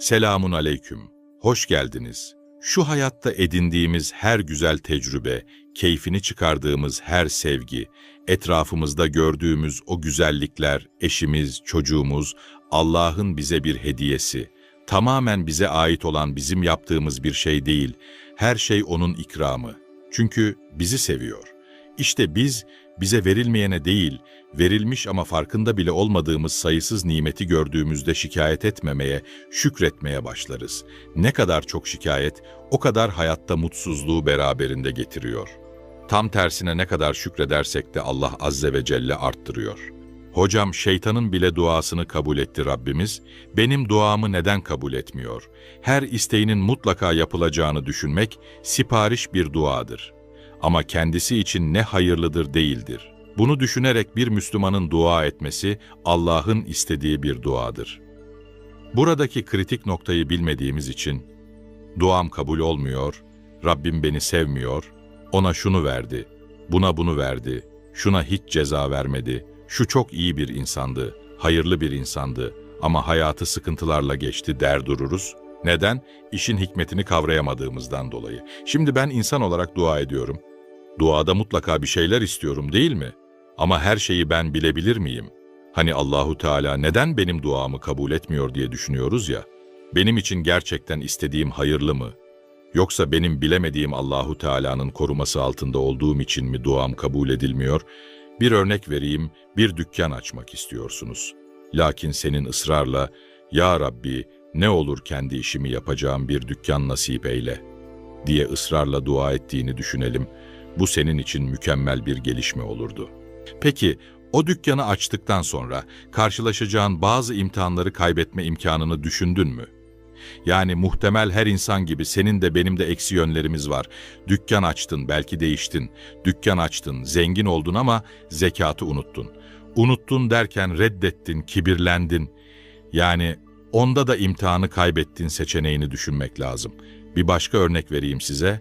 Selamun aleyküm. Hoş geldiniz. Şu hayatta edindiğimiz her güzel tecrübe, keyfini çıkardığımız her sevgi, etrafımızda gördüğümüz o güzellikler, eşimiz, çocuğumuz, Allah'ın bize bir hediyesi. Tamamen bize ait olan bizim yaptığımız bir şey değil, her şey O'nun ikramı. Çünkü bizi seviyor. İşte biz, bize verilmeyene değil, verilmiş ama farkında bile olmadığımız sayısız nimeti gördüğümüzde şikayet etmemeye, şükretmeye başlarız. Ne kadar çok şikayet, o kadar hayatta mutsuzluğu beraberinde getiriyor. Tam tersine ne kadar şükredersek de Allah Azze ve Celle arttırıyor. Hocam şeytanın bile duasını kabul etti Rabbimiz, benim duamı neden kabul etmiyor? Her isteğinin mutlaka yapılacağını düşünmek sipariş bir duadır. Ama kendisi için ne hayırlıdır değildir. Bunu düşünerek bir Müslümanın dua etmesi Allah'ın istediği bir duadır. Buradaki kritik noktayı bilmediğimiz için duam kabul olmuyor, Rabbim beni sevmiyor, ona şunu verdi, buna bunu verdi, şuna hiç ceza vermedi, şu çok iyi bir insandı, hayırlı bir insandı ama hayatı sıkıntılarla geçti der dururuz. Neden? İşin hikmetini kavrayamadığımızdan dolayı. Şimdi ben insan olarak dua ediyorum. Duada mutlaka bir şeyler istiyorum değil mi? Ama her şeyi ben bilebilir miyim? Hani Allahu Teala neden benim duamı kabul etmiyor diye düşünüyoruz ya. Benim için gerçekten istediğim hayırlı mı? Yoksa benim bilemediğim Allahu Teala'nın koruması altında olduğum için mi duam kabul edilmiyor? Bir örnek vereyim, bir dükkan açmak istiyorsunuz. Lakin senin ısrarla, Ya Rabbi ne olur kendi işimi yapacağım bir dükkan nasip eyle diye ısrarla dua ettiğini düşünelim. Bu senin için mükemmel bir gelişme olurdu. Peki o dükkanı açtıktan sonra karşılaşacağın bazı imtihanları kaybetme imkanını düşündün mü? Yani muhtemel her insan gibi senin de benim de eksi yönlerimiz var. Dükkan açtın, belki değiştin. Dükkan açtın, zengin oldun ama zekatı unuttun. Unuttun derken reddettin, kibirlendin. Yani onda da imtihanı kaybettin seçeneğini düşünmek lazım. Bir başka örnek vereyim size.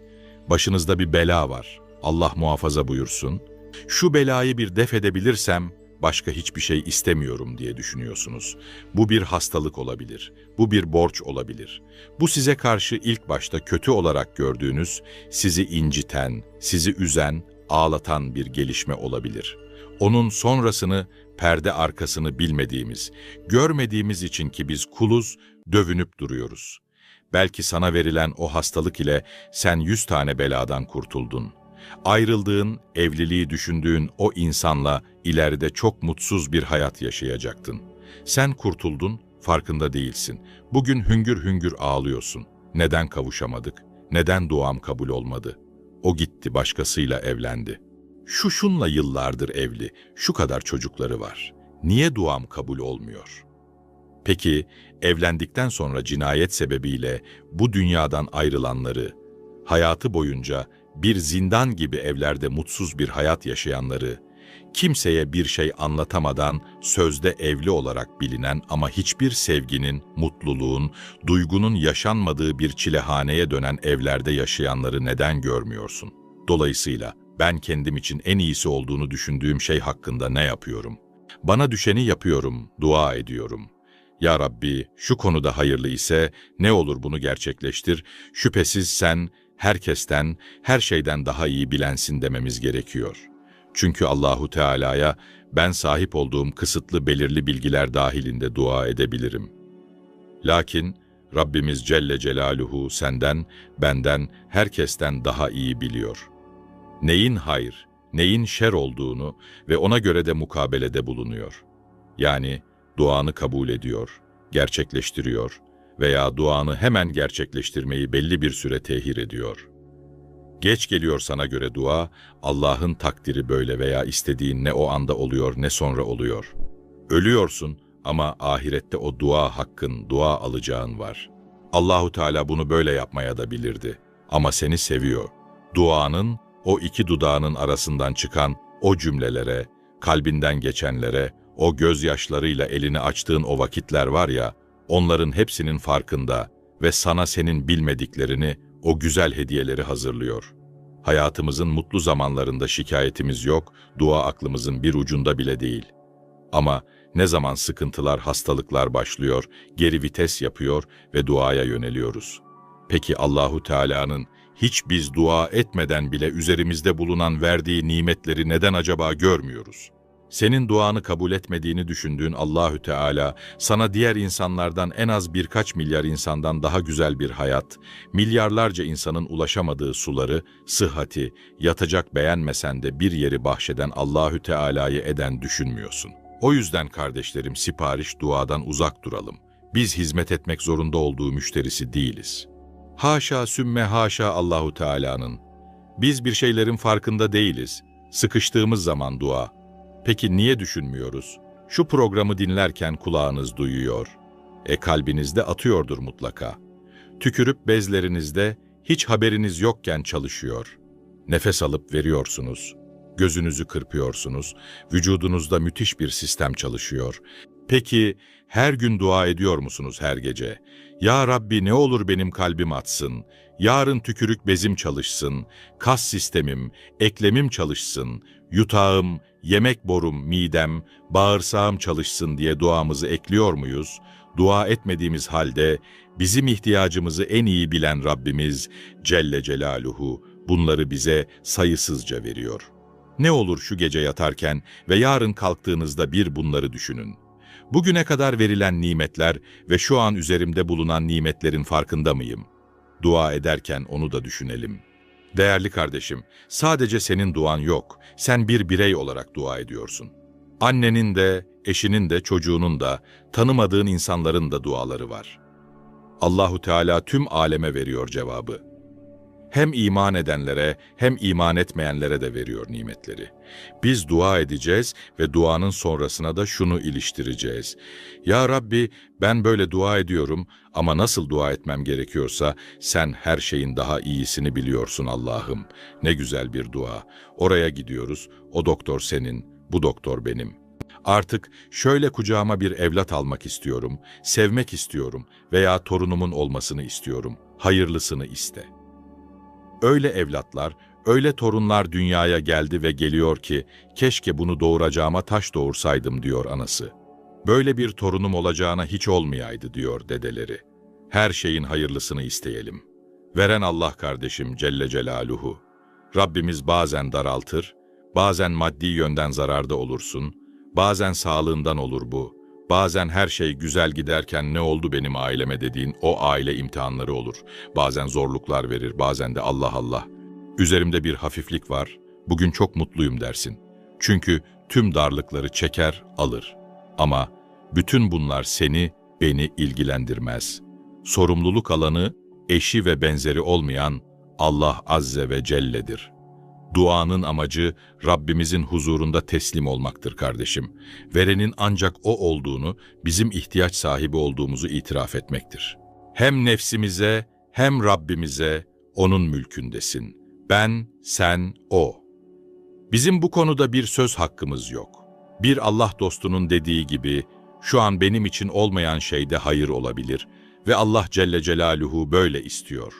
Başınızda bir bela var. Allah muhafaza buyursun. Şu belayı bir def edebilirsem başka hiçbir şey istemiyorum diye düşünüyorsunuz. Bu bir hastalık olabilir. Bu bir borç olabilir. Bu size karşı ilk başta kötü olarak gördüğünüz, sizi inciten, sizi üzen, ağlatan bir gelişme olabilir. Onun sonrasını, perde arkasını bilmediğimiz, görmediğimiz için ki biz kuluz, dövünüp duruyoruz. Belki sana verilen o hastalık ile sen yüz tane beladan kurtuldun.'' Ayrıldığın, evliliği düşündüğün o insanla ileride çok mutsuz bir hayat yaşayacaktın. Sen kurtuldun, farkında değilsin. Bugün hüngür hüngür ağlıyorsun. Neden kavuşamadık? Neden duam kabul olmadı? O gitti, başkasıyla evlendi. Şu şunla yıllardır evli, şu kadar çocukları var. Niye duam kabul olmuyor? Peki, evlendikten sonra cinayet sebebiyle bu dünyadan ayrılanları, hayatı boyunca bir zindan gibi evlerde mutsuz bir hayat yaşayanları, kimseye bir şey anlatamadan sözde evli olarak bilinen ama hiçbir sevginin, mutluluğun, duygunun yaşanmadığı bir çilehaneye dönen evlerde yaşayanları neden görmüyorsun? Dolayısıyla ben kendim için en iyisi olduğunu düşündüğüm şey hakkında ne yapıyorum? Bana düşeni yapıyorum, dua ediyorum. Ya Rabbi şu konuda hayırlı ise ne olur bunu gerçekleştir, şüphesiz sen herkesten, her şeyden daha iyi bilensin dememiz gerekiyor. Çünkü Allahu Teala'ya ben sahip olduğum kısıtlı belirli bilgiler dahilinde dua edebilirim. Lakin Rabbimiz Celle Celaluhu senden, benden, herkesten daha iyi biliyor. Neyin hayır, neyin şer olduğunu ve ona göre de mukabelede bulunuyor. Yani duanı kabul ediyor, gerçekleştiriyor, veya duanı hemen gerçekleştirmeyi belli bir süre tehir ediyor. Geç geliyor sana göre dua, Allah'ın takdiri böyle veya istediğin ne o anda oluyor ne sonra oluyor. Ölüyorsun ama ahirette o dua hakkın, dua alacağın var. Allahu Teala bunu böyle yapmaya da bilirdi ama seni seviyor. Duanın o iki dudağının arasından çıkan o cümlelere, kalbinden geçenlere, o gözyaşlarıyla elini açtığın o vakitler var ya, onların hepsinin farkında ve sana senin bilmediklerini, o güzel hediyeleri hazırlıyor. Hayatımızın mutlu zamanlarında şikayetimiz yok, dua aklımızın bir ucunda bile değil. Ama Ne zaman sıkıntılar, hastalıklar başlıyor, geri vites yapıyor ve duaya yöneliyoruz. Peki Allahu Teala'nın hiç biz dua etmeden bile üzerimizde bulunan verdiği nimetleri neden acaba görmüyoruz? Senin duanı kabul etmediğini düşündüğün Allahü Teala sana diğer insanlardan en az birkaç milyar insandan daha güzel bir hayat, milyarlarca insanın ulaşamadığı suları, sıhhati, yatacak beğenmesen de bir yeri bahşeden Allahü Teala'yı eden düşünmüyorsun. O yüzden kardeşlerim sipariş duadan uzak duralım. Biz hizmet etmek zorunda olduğu müşterisi değiliz. Haşa sümme haşa Allahu Teala'nın. Biz bir şeylerin farkında değiliz. Sıkıştığımız zaman dua. Peki niye düşünmüyoruz? Şu programı dinlerken kulağınız duyuyor. E kalbinizde atıyordur mutlaka. Tükürüp bezlerinizde hiç haberiniz yokken çalışıyor. Nefes alıp veriyorsunuz. Gözünüzü kırpıyorsunuz. Vücudunuzda müthiş bir sistem çalışıyor. Peki her gün dua ediyor musunuz her gece? Ya Rabbi ne olur benim kalbim atsın. Yarın tükürük bezim çalışsın. Kas sistemim, eklemim çalışsın. Yutağım, yemek borum, midem, bağırsağım çalışsın diye duamızı ekliyor muyuz? Dua etmediğimiz halde bizim ihtiyacımızı en iyi bilen Rabbimiz Celle Celaluhu bunları bize sayısızca veriyor. Ne olur şu gece yatarken ve yarın kalktığınızda bir bunları düşünün. Bugüne kadar verilen nimetler ve şu an üzerimde bulunan nimetlerin farkında mıyım? Dua ederken onu da düşünelim. Değerli kardeşim, sadece senin duan yok. Sen bir birey olarak dua ediyorsun. Annenin de, eşinin de, çocuğunun da, tanımadığın insanların da duaları var. Allahu Teala tüm aleme veriyor cevabı hem iman edenlere hem iman etmeyenlere de veriyor nimetleri. Biz dua edeceğiz ve duanın sonrasına da şunu iliştireceğiz. Ya Rabbi ben böyle dua ediyorum ama nasıl dua etmem gerekiyorsa sen her şeyin daha iyisini biliyorsun Allah'ım. Ne güzel bir dua. Oraya gidiyoruz. O doktor senin, bu doktor benim. Artık şöyle kucağıma bir evlat almak istiyorum, sevmek istiyorum veya torunumun olmasını istiyorum. Hayırlısını iste.'' Öyle evlatlar, öyle torunlar dünyaya geldi ve geliyor ki, keşke bunu doğuracağıma taş doğursaydım diyor anası. Böyle bir torunum olacağına hiç olmayaydı diyor dedeleri. Her şeyin hayırlısını isteyelim. Veren Allah kardeşim Celle Celaluhu. Rabbimiz bazen daraltır, bazen maddi yönden zararda olursun, bazen sağlığından olur bu. Bazen her şey güzel giderken ne oldu benim aileme dediğin o aile imtihanları olur. Bazen zorluklar verir, bazen de Allah Allah. Üzerimde bir hafiflik var, bugün çok mutluyum dersin. Çünkü tüm darlıkları çeker, alır. Ama bütün bunlar seni, beni ilgilendirmez. Sorumluluk alanı, eşi ve benzeri olmayan Allah Azze ve Celle'dir.'' Duanın amacı Rabbimizin huzurunda teslim olmaktır kardeşim. Verenin ancak O olduğunu, bizim ihtiyaç sahibi olduğumuzu itiraf etmektir. Hem nefsimize hem Rabbimize O'nun mülkündesin. Ben, sen, O. Bizim bu konuda bir söz hakkımız yok. Bir Allah dostunun dediği gibi, şu an benim için olmayan şeyde hayır olabilir ve Allah Celle Celaluhu böyle istiyor.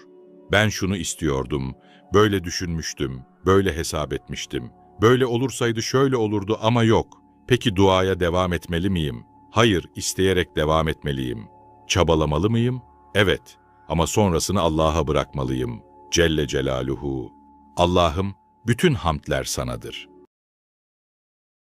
Ben şunu istiyordum, böyle düşünmüştüm, Böyle hesap etmiştim. Böyle olursaydı şöyle olurdu ama yok. Peki duaya devam etmeli miyim? Hayır, isteyerek devam etmeliyim. Çabalamalı mıyım? Evet. Ama sonrasını Allah'a bırakmalıyım. Celle Celaluhu. Allah'ım, bütün hamdler sanadır.